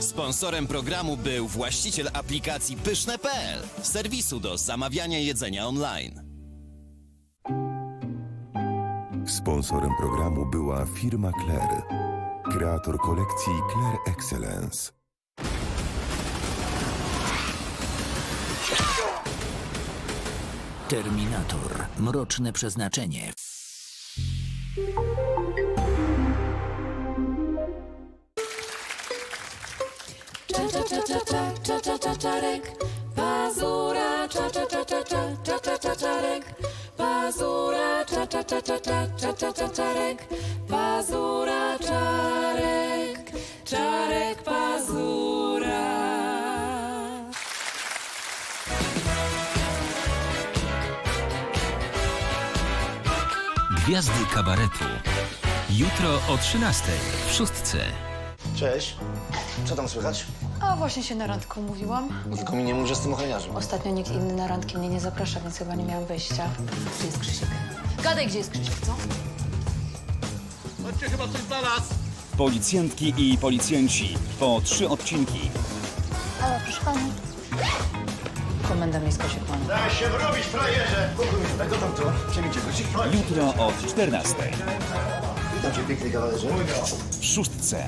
Sponsorem programu był właściciel aplikacji Pyszne.pl, serwisu do zamawiania jedzenia online. Sponsorem programu była firma Claire, kreator kolekcji Claire Excellence. Terminator. Mroczne przeznaczenie. Cza cza cza cza cza cza cza cza czarek Pazura cza cza cza cza cza cza cza cza czarek Pazura cza cza cza cza cza cza cza cza czarek Pazura czarek Czarek pazura Gwiazdy kabaretu. Jutro o 13 w szóstce. Cześć. Co tam słychać? A właśnie się na randkę umówiłam. No tylko mi nie mów, że z tym ochroniarzem. Ostatnio nikt inny na randki mnie nie zaprasza, więc chyba nie miałam wyjścia. Gdzie jest Krzysiek? Gadaj, gdzie jest Krzysiek, co? Policjantki i policjanci. Po trzy odcinki. Ale proszę pani. Komenda miejska się kłania. Daj się wrobić, frajerze! Kto tam to? Przemijcie go. Jutro od 14 Witam cię, piękny kawalerze. w szóstce.